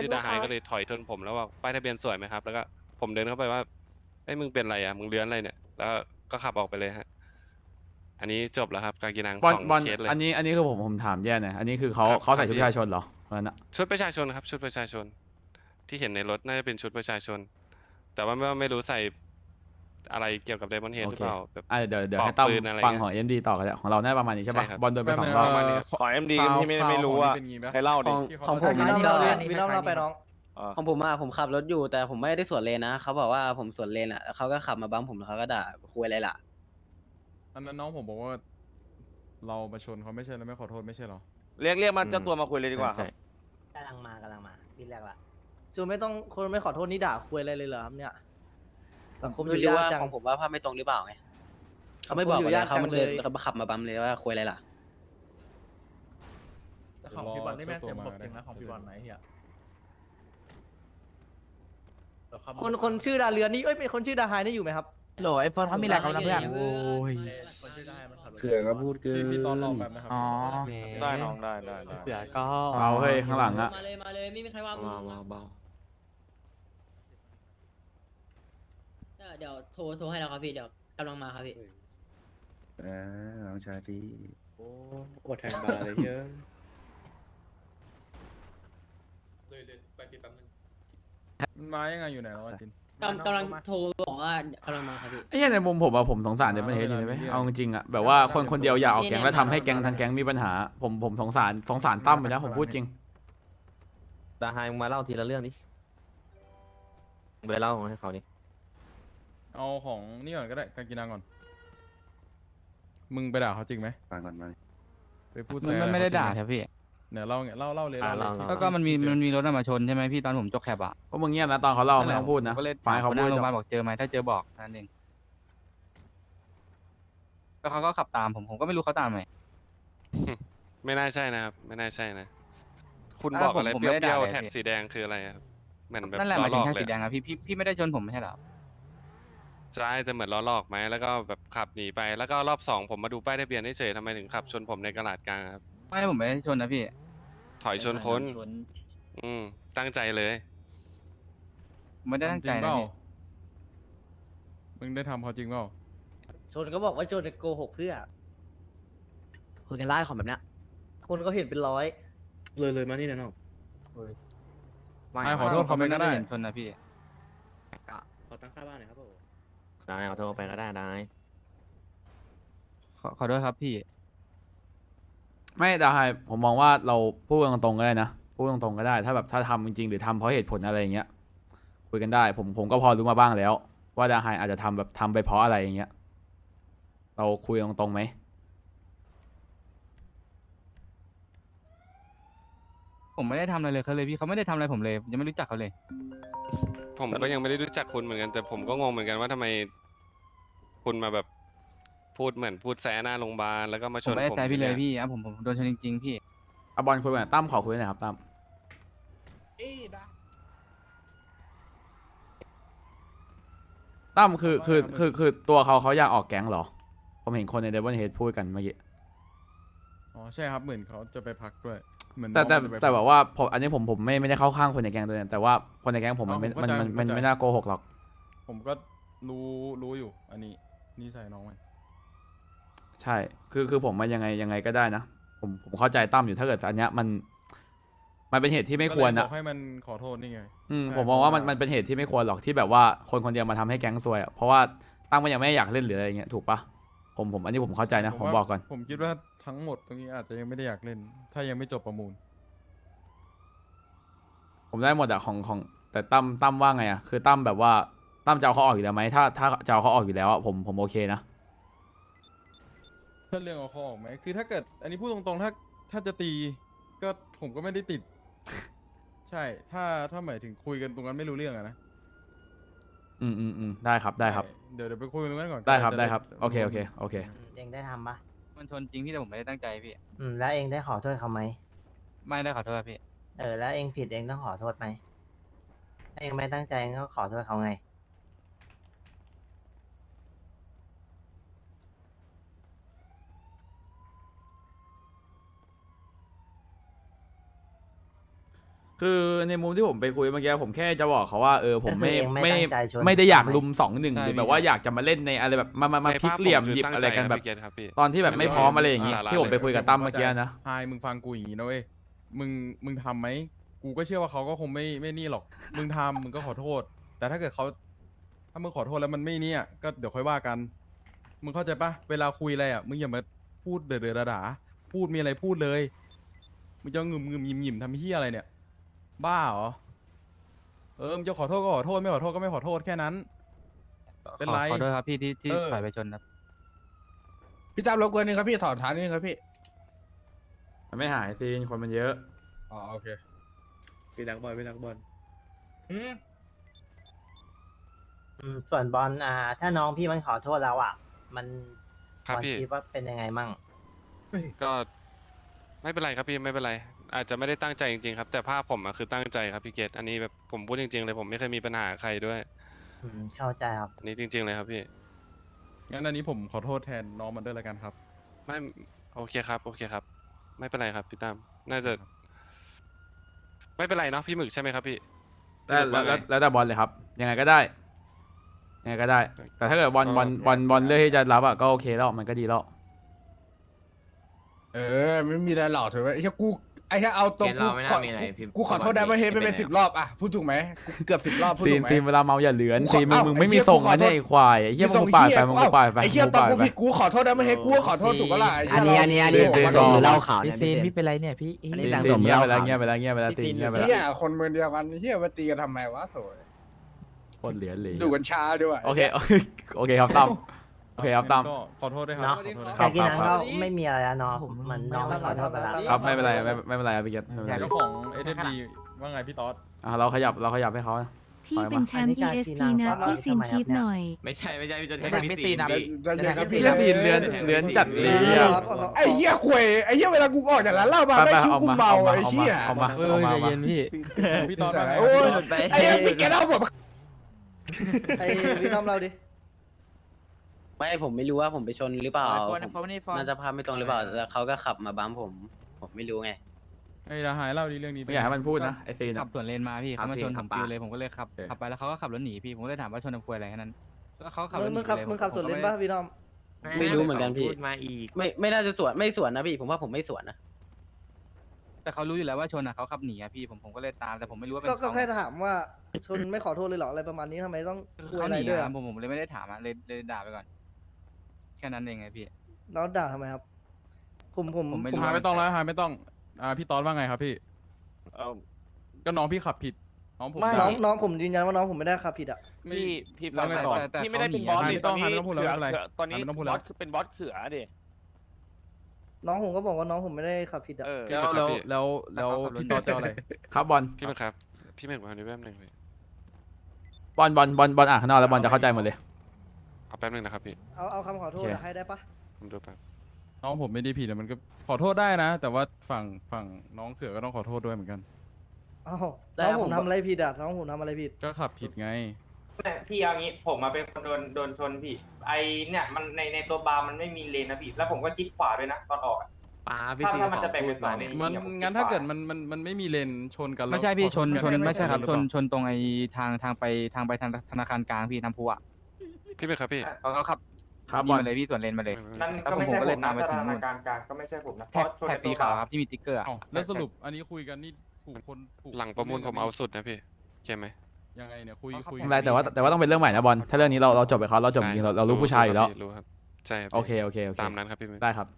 ชื่อดาไฮก็เลยถอยชนผมแล้วว่าป้ายทะเบียนสวยไหมครับ แล้วก็ผมเดินเข้าไปว่าเอ้ยมึงเป็นอะไรอะมึงเลื้อนอะไรเนี่ยแล้วก็ขับออกไปเลยฮะอันนี้จบแล้วครับการกินังบอลสองบอลเคสเลย อันนี้อันนี้คือผมผมถามแย่หน่อยอันนี้คือเขาครับเขาใส่ครับชุดพี่ประชาชนเหรอเพราะฉะนั้นอะชุดประชาชนครับ ชุดประชาชน ที่เห็นในรถน่าจะเป็นชุดประชาชน แต่ว่าไม่ไม่รู้ใส่ อะไรเกี่ยวกับไดมอนเฮดหรือเปล่าแบบ อะเดี๋ยวเดี๋ยวปอกให้ตั้มปืนอะไรฟังเงี้ยของเอ็มดีต่อกันของเราน่าจะประมาณนี้ใช่ปะใช่ครับ บอลโดนไปสองแป๊บรอบนึงประมาณนี้ครับขอเอ็มดีฟาวที่ไม่ฟาวไม่รู้ของว่านี่เป็นงี้ปะ ใครเล่าดิของที่ของผมให้อันนี้เล่าก็พี่น้องเราไปน้องอ่าของผมอะผมขับรถอยู่ แต่ผมไม่ได้สวนเลนนะเขาบอกว่าผมสวนเลนอะแล้วเขาก็ขับมาบัมผมแล้วเขาก็ด่าคุยอะไรล่ะ อันนั้นน้องผมบอกว่า เรามาชนเขาไม่ใช่แล้วไม่ขอโทษไม่ใช่เหรอ เรียกเรียกมาเจ้าตัวมาคุยเลยดีกว่าครับ กำลังมากำลังมาพี่แรกละจูไม่ต้องคนไม่ขอโทษนี่ด่าคุยอะไรเลยเหรอครับเนี่ย สังคมอไม่ยู่รู้ยากว่าจัง ของผมว่าภาพไม่ตรงหรือเปล่าไงเขาไม่บอกอยู่เลยยากเขามาเดินจังเลย เขาขับมาบัมเลยว่าคุยอะไรล่ะ แต่ของพี่บอลนี่แม่งเต็มบบจริงนะของพี่บอลไหนเฮียคนคนชื่อดาเรือนนี่เอ้ยเป็นคนชื่อดาไฮนี่อยู่ไหมครับ โหลไอโฟนเขามีแหลกเขานะเพื่อน โอ้ยเขื่อก็พูดเกิน พี่พี่ตอนรอแบบนะครับ อ๋อ ได้น้องได้ได้ได้ เสือก็ เอาเฮ้ยข้างหลังอะ มาเลย มาเลย ไม่มีใครว่ามึง เบา เบาเออเดี๋ยวโทรโทรให้แล้วครับพี่เดี๋ยวกำลังมาครับพี่เออน้องชายพี่โอ้อดแทงบาเลยเยอะมันมายังไงอยู่ไหนแล้วอะจิน กำกำลังโทรบอกว่ากำลังมาครับพี่ ไอ้เหี้ยในมุมผมอะผมสงสารเดมอนเฮดอยู่ไหมเอาจริงๆอะแบบว่าคนคนเดียวอยากออกแก๊งแล้วทำให้แก๊งทางแก๊งมีปัญหา ผมผมสงสารสงสารตั้มไปนะผมพูดจริง ตาไฮมึงมาเล่าทีละเรื่องดิมึงไปเล่าให้เขาดิ เอาของนี่ก่อนก็ได้การกินนังก่อน มึงไปด่าเขาจริงไหมฟังก่อนมาไปพูดมันแซะมันอะไม่รได้เขาจริงด่าหครับพี่เนี่ยเล่าไงเล่าเล่าเลยอ่าเล่าเลยเล่าที่แล้วก็มันมีที่เจอมันมีรถอะมาชนใช่ไหมพี่ตอนผมจกแคบอะพวกมึงเงียบนะตอนเขาเล่าไม่ต้องพูดนะผมก็เลยฟังให้เขาคนหพูน้าดโรงพจยาบาลบบอกเจอไหมถ้าเจอบอกนั่นเองแล้วเขาก็ขับตามผมผมก็ไม่รู้เขาตามไหม ไม่น่าใช่นะครับ ไม่น่าใช่นะ คุณอ่าบอกผมอะไรผมเปไม่ได้รี้ยวด่าๆเลย แท็กพี่สีแดงคืออะไรอะครับเหมือนแบบนั่นแหละหล้มาอยหลถึงอกแค่เลสียแดงอะพี่พี่พี่ไม่ได้ชนผมไม่ใช่เหรอ ใช่แต่เหมือนล้อหลอกไหมแล้วก็แบบขับหนีไปแล้วก็รอบสองผมมาดูป้ายทะเบียนเฉยๆทำไมถึงขับชนผมในกระดาษกลางครับไม่ผมไม่ได้ชนนะพี่ ถอยชนคนอืม ตั้งใจเลยผมไม่ได้ตั้งใจจริเปนะล่าพี่มึงได้ทำเขาจริงเปล่าชนก็บอกว่าชนโกหกเพื่อคุยกันได้ของแบบเนี้ยคนก็เห็นเป็นร้อยเลยเลยมานี่นะน้องไอ้ขอโทษเขาไปก็ได้เห็นชนนะพี่ขอตั้งค่าบ้านหน่อยครับผม ได้เอาโทรไปก็ได้ได้ขอขอโทษครับพี่ ไม่ได้ผมมองว่าเราพูดกันตรงๆก็ได้นะพูดตรงๆก็ได้ ถ้าแบบถ้าทำจริงๆหรือทำเพราะเหตุผลอะไรอย่างเงี้ยคุยกันได้ ผมผมก็พอรู้มาบ้างแล้ว ว่าดาไฮอาจจะทำแบบทำไปเพราะอะไรอย่างเงี้ยเราคุยกันตรงๆไหมผมไม่ได้ทำอะไรเลยเขาเลยพี่เขาไม่ได้ทำอะไรผมเลยผมยังไม่รู้จักเขาเลย ผมก็ยังไม่ได้รู้จักคุณเหมือนกัน แต่ผมก็งงเหมือนกันว่าทำไม คุณมาแบบพูดเหมือนพูดแซะหน้าโรงพยาบาลแล้วก็มาชผมนไม่ได้ผมใจพี่เลยอางงี้พี่อะผมผมโดนชนจริงๆพี่ เอาบอลคุยกันตั้มขอคุยหน่อยครับตั้มตั้มคือคือคือคือตัวเขาเขาอยากออกแก๊งเหรอ ผมเห็นคนในเดวิลเฮดพูดกันเมื่อกี้ อ๋อใช่ครับเหมือนเขาจะไปพักด้วยเห มือนแต่แต่น้องจะไป แต่พักแบบว่าผมอันนี้ผมผมไม่ไม่ได้เข้าข้างคนในแก๊งตัวนั้นแต่ว่าคนในแก๊งผมมันเอาไม่ผมมันเข้าใจมันผมมันเข้าใจ ไม่น่าโกหกหรอก ผมก็รู้รู้อยู่ อันนี้นี่ใส่น้องมันใช่ คือคือผมมันยังไงยังไงก็ได้นะ ผมผมเข้าใจตั้มอยู่ถ้าเกิดอันเนี้ยมัน มันเป็นเหตุที่ไม่ควรก็เลยนะบอกให้มันขอโทษนี่ไง อืมใช่ผมมองว่าเพมันราะว่ามัมันเป็นเหตุที่ไม่ควรหรอกที่แบบว่าคนคนเดียวมาทำให้แก๊งซวยอะเพราะว่าตั้มก็ยังไม่อยากเล่นหรืออะไรเงี้ยถูกปะผมผมอันนี้ผมเข้าใจนะ ผมว่าบอกก่อน ผมคิดว่า ทั้งหมดตรงนี้อาจจะยังไม่ได้อยากเล่น ถ้ายังไม่จบประมูล ผมได้หมดอะของของแต่ตั้มตั้มว่าไงอะคือตั้มแบบว่าตั้มจะเอาเขาออกอยู่แล้วไหมถ้าถ้าจะเอาเขาออกอยู่แล้วอะผมผมโอเคนะถ้าเรื่องเอาข้อออกไหมคือถ้าเกิด อันนี้พูดตรงๆถ้าถ้าจะตีก็ผมก็ไม่ได้ติด ใช่ ถ้าถ้าหมายถึงคุยกันตรงนั้นไม่รู้เรื่องอะนะอืมอืมอืมได้ครับได้ครับใช่เดี๋ยวเดี๋ยวไปคุยกันตรงนั้นก่อนได้ครับจะได้ครับ โอเคโอเคโอเค เองได้ทำปะ มันชนจริงพี่แต่ผมไม่ได้ตั้งใจพี่ อืมแล้วเองได้ขอโทษเขาไหมไม่ได้ขอโทษพี่ เออแล้วเองผิดเองต้องขอโทษไหมถ้าเองไม่ตั้งใจเองก็ขอโทษเขาไง คือในมุมที่ผมไปคุยเมื่อกี้ผมแค่จะบอกเขาว่าเออผมไม่ก็คือเองไม่ไม่ตั้งใจชน ไม่ได้อยากใช่ไหมลุมสองหนึ่งใช่หรือพี่แบบว่าอยากจะมาเล่นในอะไรแบบมามามาในพลิกภาพเหลี่ยมผคืหยิบตั้งอะไรใจกันแบบพี่เกตครับพี่ ตอนที่แบบไม่พร้อมอะไรอย่างงี้สาระ ที่ผมไปคุยกับตั้มเมื่อกี้นะไฮมึงฟังกูอย่างนี้นะเว้ย มึง มึงทำไหม กูก็เชื่อว่าเขาก็คงไม่ ไม่นี่หรอก มึงทำมึงก็ขอโทษ แต่ถ้าเกิดเขา ถ้ามึงขอโทษแล้วมันไม่เนี่ย ก็เดี๋ยวค่อยว่ากัน มึงเข้าใจปะเวลาคุยอะไรอะ มึงอย่ามาพูดเดือดๆด่าๆพูดมีอะไรพูดเลย มึงจะงึมงึมยิมยิมทำเฮียอะไรเนี่ย บ้าเหรอ เออมึงจะขอโทษก็ขอโทษไม่ขอโทษก็ไม่ขอโทษแค่นั้น เป็นไรขอขอโทษครับพี่ที่ที่เออ ถอยไปชนครับ พี่ตามรบกวนนึงครับพี่ถอนฐานนึงครับพี่มันไม่หายซีนคนมันเยอะ อ๋อโอเคพี่นักบอลพี่นักบอลอืมส่วนบอลอ่า ถ้าน้องพี่มันขอโทษแล้วอะ มันครับบอลพี่ คิดว่าเป็นยังไงมั่งก็ไม่เป็นไรครับพี่ไม่เป็นไร อาจจะไม่ได้ตั้งใจจริงๆครับ แต่ภาพผมอะคือตั้งใจครับพี่เกตอันนี้แบบผมพูดจริงๆเลยผมไม่เคยมีปัญหากับใครด้วย อืมเข้าใจครับ อันนี้จริง ๆเลยครับพี่ งั้นอันนี้ผมขอโทษแทนน้องมันด้วยแล้วกันครับ ไม่โอเคครับ โอเคครับ ไม่เป็นไรครับพี่ตั้มน่าจะ ไม่เป็นไรเนาะพี่หมึกใช่ไหมครับพี่ แล้วพี่หมึกแล้วว่าไงแล้วแต่บอลเลยครับ ยังไงก็ได้ ยังไงก็ได้ แต่ถ้าเกิดบอลบอลบอลบอลเลือกที่จะรับอะก็โอเคแล้วมันก็ดีแล้ว เออ ไม่มีอะไรหรอกถือว่าไอ้แค่กู ไอ้แค่เอาตรงเกมกูเราไม่น่าขอมีอะไรพิมพ์กูขอโทษก่ได้อนมาเฮดพี่ไปเป็นเป็นไงสิบรอบอะพูดถูกไหมกูเกือบสิบรอบพูดซีถูนกไหมซีนเวลาเมาอย่าเหลือนกูขอซีนมึงเอ้ามึงไอ้ไม่มีเหี้ยส่งกูขอนะเนี่ยโทษไอ้ควายไอ้เหี้ยมึงส่งปาดเหี้ไปยมึงเอ้าปาดไปไอ้เหี้ยมึงตอนปาดกูไปผิดกูขอโทษได้มาเฮดกูก็ขอโทษถูกปะล่ะไอันนี้อันนี้อันนี้เหี้ยส่งหรือเล่าข่าวพี่ซีนพี่เป็นไรเนี่ยพี่อันนี้ซีแสงนสมเงียบเล่าไปแล้วข่าวเงียบไปแล้วเงียบไปแล้วซีนเงียบไปแล้วเนี่ยคนเมืองเดียวกันเฮียมาตีกันทำไมวะโถยโคตรเหลือเลยดูกันช้าด้วยโอเคโอเคครับตั้ม โอเคครับตั้มก็ขอโทษด้วยครับเนาะขอโทษด้วยครัแต่บที่นั้นครัก็บไม่มีอะไรแล้วเนาะมันน้องก็ขอโทษไปแล้ว ครับไม่เป็นไรไม่ไม่เป็นไรครับพี่เกตไม่เป็นไรเจ้าของเอเดดีว่าไงพี่ต๊อด อะเราขยับเราขยับให้เขานะ พี่ปล่อยมาเป็นแชมป์ ESP นะพี่ซินคิดหน่อย ไม่ใช่ไม่ใช่พี่จนไม่ใช่พี่ซีนครับจะเย็นครับพี่ซีนเรือนเรือนจัดเลยอะไอ้เหี้ยควยไอ้เหี้ยเวลากูออกจากร้านเหล้ามาไปได้ไปคิวเอากูมาเมาเอามาไอ้เหี้ยเอามาเอามาเอามาพี่ต๊อดว่าไงโอ้ยไอ้เหี้ยพี่แกเล่าผมไอ้พี่น้องเราดิ ไม่ผมไม่รู้ว่าผมไปชนหรือเปล่าฟอนฟอนนี่ฟอนน่าจะภาพไม่ตรงหรือเปล่าแต่เขาก็ขับมาบัมผม ผมไม่รู้ไงไอ้ดาหายเล่าดีเรื่องนี้ไม่อยากให้มันพูดนะไอซีนขัอะ บสวนเลนมาพี่เขามาชนขัผบมปาดปิวเลยผมก็เลยขับโอเคขับไปแล้วเขาก็ขับรถหนีพี่ผมก็เลยถามว่าชนทำควยอะไรแค่นั้นแล้วเขาขับรมึถงหมึนีงขับเลยมึงขับสวนเลนป่ะพี่น้องไม่รู้เหมือนกันพี่ พูดมาอีก ไม่ไม่น่าจะสวนไม่สวนนะพี่ผมว่าผมไม่สวนนะ แต่เขารู้อยู่แล้วว่าชนอะเขาขับหนีอะพี่ผมผมก็เลยตามแต่ผมไม่รู้ว่าเป็นก็ก็เขาแค่ถามว่าชนไม่ขอโทษเลยเหรออะไรประมาณนี้ทำไมต้องคุยเขาอะหไรนีด้วยอะอะผมผมเลยไม่ได้ถามอะเลยเลยด่าไปก่อน แค่นั้นเองไงพี่ แล้วด่าทำไมครับ ผมผมผมไม่หายไม่ต้องแล้วหายไม่ต้องอ่าพี่ต๊อดว่าไงครับพี่ เอ่อก็น้องพี่ขับผิด น้องผมไม่น้ด่าองน้องผมยืนยันว่าน้องผมไม่ได้ขับผิดอะ ไม่ พี่พี่แล้วฟังไงนะต่อพี่ไม่ได้เป็นบอสหายดิไม่ต้องตอนนี้หายไม่ต้องพูดแล้วเขือไม่เป็นไรเขือตอนนี้หายไม่ต้องพูดบแล้อวสคือเป็นบอสเขือดิ น้องผมก็บอกว่าน้องผมไม่ได้ขับผิดอะ เออ แล้วแล้วแล้วแล้วพี่ต๊อดจะเอาอะไร ครับบอลพี่หมึกครับ พี่หมึกมาดูแป๊บหนึงเลย บอลบอลบอลบอลอ่านข้างนอกแล้วบอลจะเข้าใจหมดเลย เอาแป๊บหนึงนะครับพี่ เอาเอาคำขอโทษโอเคอะให้ได้ปะผมดูแป๊บ น้องผมไม่ได้ผิดอะมันก็ขอโทษได้นะ แต่ว่าฝั่งฝั่งน้องเขือก็ต้องขอโทษด้วยเหมือนกัน เอ้าน้องผม ทำอะไรผิดอะน้องผมทำอะไรผิด ก็ขับผิดไงพี่เอางี้ผมมาเป็นคนโดนโดนชนพี่ ไอเนี่ยมันในในตัวบาร์มันไม่มีเลนนะพี่ แล้วผมก็ชิดขวาด้วยนะตอนออกอะ ป้าพี่ถ้าซีถ้ามันขอจะแบ่งพูเป็ดนสอมางเนี่ยมันเนี่ยผมงั้นคิดถ้าว่าเกิดมันมันมันไม่มีเลนชนกันแล้วไม่ใช่พี่ขอชนโทษชนกันไม่ใช่ครับ หอชเปนล่าชนตรงไอ้ทางทางไปทางไปทางธนาคารกลางพี่ทางพัว พี่หมึกครับพี่เขาเขาขับครับนี่บอล มาเลยพี่สวนเลนมาเลย นั่นแล้วก็ไม่ผมใช่ก็ผเลยมตานะมไปถ้าถึธงนู่นานการกลางก็ไม่ใช่ผมนะเพแท็กราะชนแท็กในสีตัวขาวบาร์ครับที่มีติ๊กเกอร์อะ เอ้าแล้วสรุปอันนี้คุยกันนี่ถูกคนถูกหลังประมูลผมเอาสุดนะพี่ใช่ไหมยังไงเนี่ยคุยเขาขับคุยไม่เป็นไรแต่ว่าแต่ว่าต้องเป็นเรื่องใหม่นะบอล ถ้าเรื่องนี้เราเราจบไปเขาเราจบจริงๆเราเรารู้ผู้ชายอยู่แล้ว รู้ครับใช่รับโอเคโอเคโอเคตามนั้นครับพี่หมึกได้ครับ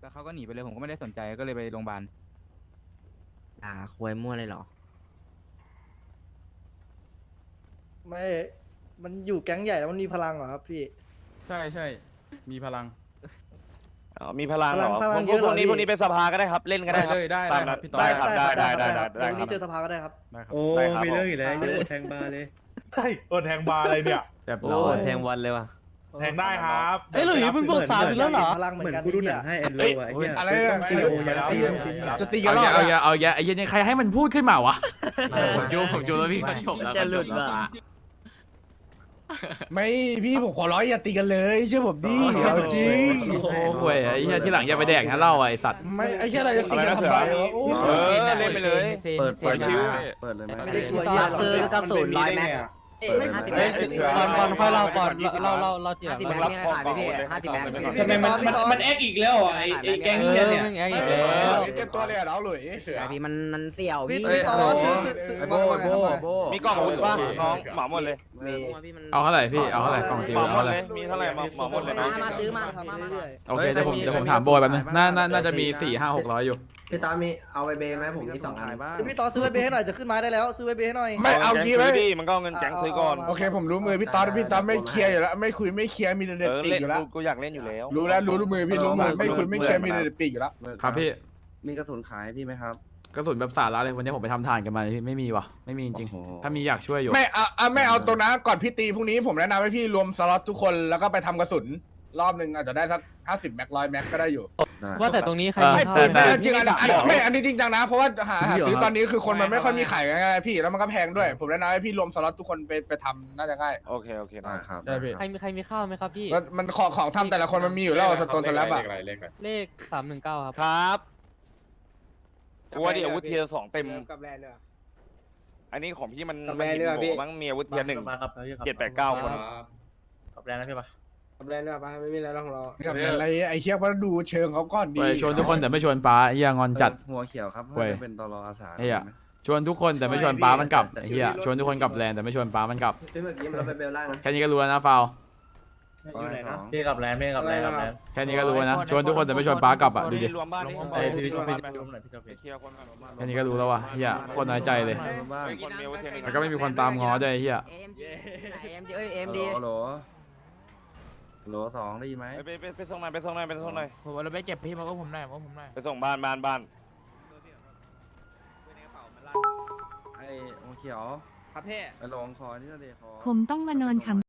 แล้วเขาก็หนีไปเลยผมก็ไม่ได้สนใจก็เลยไปโรงพยาบาล ด่าควยมั่วเลยเหรอ ไม่ มันอยู่แก๊งใหญ่แล้วมันมีพลังเหรอครับพี่ ใช่ใช่มีพลัง อ๋อมีพลังเหรอพลังผมเยอะเหรอพวกนี้พี่พวกนี้เป็นสภาก็ได้ครับเล่นก็ได้ครับได้เลยได้ตามได้ครับนั้นพี่ต๊อดได้ครับได้ได้ได้คได้รับได้วันคนี้รับเจอสภาก็ได้ครับ ได้ครับโอ้ได้ครับ มีเรื่องอีกแล้วผมยังแทงบาร์เลย ใช่โดนแทงบาร์อะไรเนี่ยเรียบโอ้ร้อยแทงวันเลยว่ะ แทงได้ครับเอ้ยหลุยเพิ่งบอกสามอีกแล้วเหรอ พลังเหมืเหมืออนนกันกูดูหนังไอ้ให้แอนโรอะไอ้เหี้ยอะไรต้อะองตีโอยาตีต้องตีจะตีกัเอานรแยอบเอาแยเอาแยไอ้เหี้ยันนี่ใครให้มันพูดขึ้นมาวะ ผมโยผมโยแล้วพี่เขาจบแล้วจะหลุดว่ะ ไม่พี่ผมขอร้อยอย่าตีกันเลยเชื่อผมดิเอาจริงโอ้ห่วยไอ้เหี้ยที่หลังอย่าไปแดกนะเหล้าอะไอ้สัตว์ ไม่ไอ้เชี่ยอะไรจะตีกันทำไมวะโอ้เออเล่นไปเลย เปิดเปิดชิวเปิดเลยไหมไม่ได้กลัวเหี้ยซื้อกระสุนร้อยแม็กห้าสิบแม็กก่อนก่อนค่อยเล่าก่อนเล่าเล่าเล่าทีหลัห้างสิบแม็กมีใครขายไหมพี่ห้าสิบแม็กทำไมมันมันมันเอ็กอีกแล้วไอ้ไอ้แก๊งเออแม่ง แอคอีกแล้วเก็บตัวเลยอะน้องหลุยพี่มันมันเสี่ยวพี่พี่พี่ตอนซื้อซื้อซื้อไอ้โบไอ้โบโบมีกล่องอาวุธป่ะน้องเหมาหมดเลยมีเอาเท่าไหร่พี่เอาเท่าไหร่กล่องติวเหมาหมเอาดเท่าไหเลร่ยมีเท่าไหร่เหมาเหมาหมดเลยมานะมาซื้อมาทำมาเรื่อยโอเคเดี๋ยวผมเดี๋ยวผมถามโบยแป๊บนึงน่าน่าน่าจะมีสี่ห้าหกร้อยอยู่ พี่ตอนมีเอาไปเบย์ไหมผมมีสองอัน บ้างๆพี่ตอนซื้อไวเบให้หน่อยจะขึ้นมาได้แล้วซื้อไวเบให้หน่อย ไม่เอางี้ไหมแก๊งซื้ดิมันก็เอาเงินแก๊งซื้อก่อนโอเคผมรู้มือพี่ตอนพี่ตอนไม่เคลียร์อยู่แล้วไม่คุยไม่เคลียร์มีแต่เอเด็ดอปีกเล่นอยู่แล้วกูกูอยากเล่นอยู่แล้ว รู้แล้วรู้รู้มือพี่รู้มือไม่คุยไม่เคลียร์มีแต่เด็ดปีกอยู่แล้ว ครับพี่ มีกระสุนขายพี่ไหมครับ กระสุนแบบสาระเลยวันนี้ผมไปทำทานกันมาพี่ไม่มีว่ะไม่มีจริงโอ้โหๆถ้ามีอยากช่วยอยู่ ไม่เอาเอาไม่เอาตรงนั้นก่อนพี่ตีพรุ่งนี้ผมแนะนำให้พี่รวมสล็อตทุกคนแล้วก็ไปทำกระสุน รอบหนึ่งอาจจะได้สักห้าสิบแม็กร้อยแม็กก็ได้อยู่ได้ ว่าแต่ตรงนี้ใครเออมีแต่เท่าแต่แต่ จริงๆอันอันไม่อันนี้จริงจังนะ เพราะว่าหาหาซื้อตอนนี้คือคนมันไม่ค่อยมีขายกันง่ายๆพี่แล้วมันก็แพงด้วย ผมแนะนำให้พี่รวมสล็อตทุกคนไปไปทำน่าจะง่าย โอเค โอเคได้ครับได้พี่ ใครมีใครมีข้าวไหมครับพี่แล้วมันของของทำแต่ละคนมันมีอยู่แล้วสโตนสแลบอะ เลขสามหนึ่งเก้าครับ ครับ กูว่าดิอาวุธเทียร์สองเต็ม กับแบรนด์ด้วยอันนี้ของพี่มันกับมันแบรนด์ด้วยโหพี่มั้งมีอาวุธเทียร์หนึ่ง มาครับเจ็ดแปดเก้าคนกับแรงนะพี่ปะกับแบรนด์ด้วยปะไม่มีอะไรหรอกเรากับอะไรไอ้เชี่ยว่าดูเชิงเขาก่อนดีไปชวนทุกคนแต่ไม่ชวนป้าไอ้เหี้ยงอนจัด หัวเขียวครับเว้ยถ้าจะเป็นตลออาสา ไอ้เหี้ยไหมชวนทุกคนแต่ไม่ชวนป้ามันกลับไอ้เหี้ยชวนทุกคนกลับแลนด์แต่ไม่ชวนป้ามันกลับพี่เมื่อกี้เราไปเบลล่างนะแค่นี้ก็รู้แล้วนะฟาว อยู่ไหนนะ พี่กับแรงพี่กับแรงกับแรงแค่นี้ก็รู้แล้วนะ ชวนทุกคนแต่ไม่ชวนป้ากลับอะดูดิ รวมบ้านดิเอ้ยพี่รวมพี่บ้านพี่ไปรวมหน่อยพี่กับไปพี่เคลียร์คนก่อนรวมบ้านแค่นี้ก็รู้แล้วว่ะเหี้ยโคตรน้อยใจเลยบ้างเฮ้ยคนมีอาวุธเทียร์หนึ่งแล้วก็ไม่มีคนตามง้อด้วยไอ้เหี้ยเอ็มจีเอ็มจีเอ้ยเอ็มฮัลโหลดีฮัลโหลฮัลโหลสองได้ยินไหมไปไปไปส่งหน่อยไปส่งหน่อยไปส่งหน่อยผมเราไปเก็บพี่มาก็ผมหน่อยมาผมหน่อยไปส่งบ้านบ้านบ้านไอ้หัวเขียวครับพี่ไปลองคอที่นั่นเลยคอผมต้องมานอนขำ